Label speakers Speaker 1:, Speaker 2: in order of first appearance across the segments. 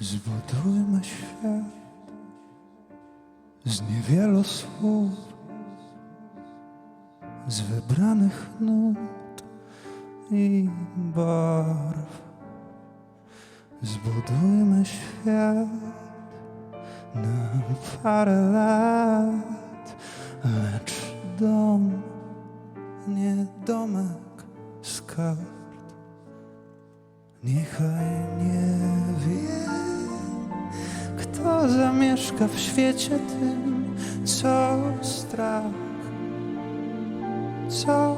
Speaker 1: Zbudujmy świat z niewielu słów, z wybranych nut i barw. Zbudujmy świat na parę lat, lecz dom, nie domek z. Niechaj kto zamieszka w świecie tym, co strach, co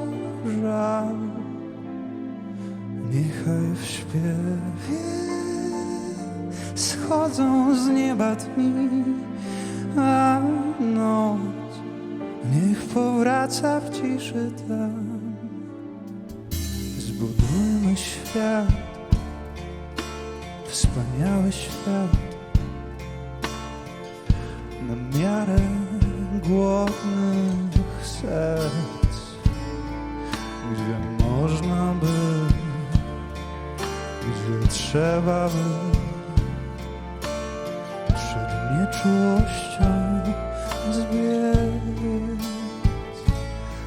Speaker 1: żal. Niechaj w śpiewie schodzą z nieba dni, a noc niech powraca w ciszy tam. Zbudujmy świat, wspaniały świat na miarę głodnych serc, gdzie można by, gdzie trzeba by przed nieczułością zbiec.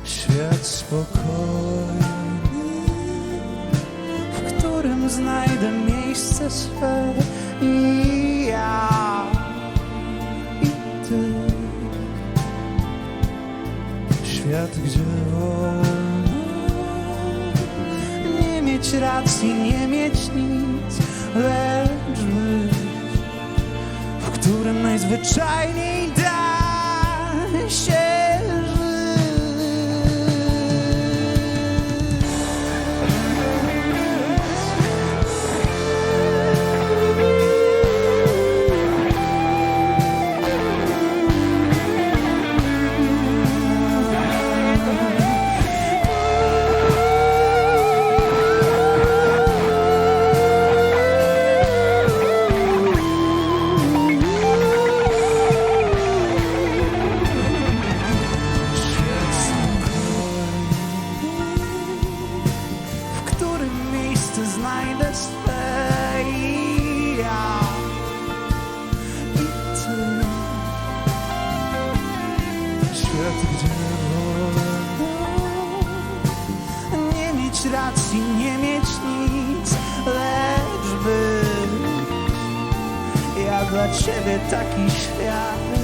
Speaker 1: Świat spokojny, w którym znajdę miejsce swe i Świat, gdzie wolno. Nie mieć racji, nie mieć nic, lecz być, w którym najzwyczajniej da się Świat, gdzie wolno nie mieć racji, nie mieć nic, lecz być. Ja dla ciebie taki świat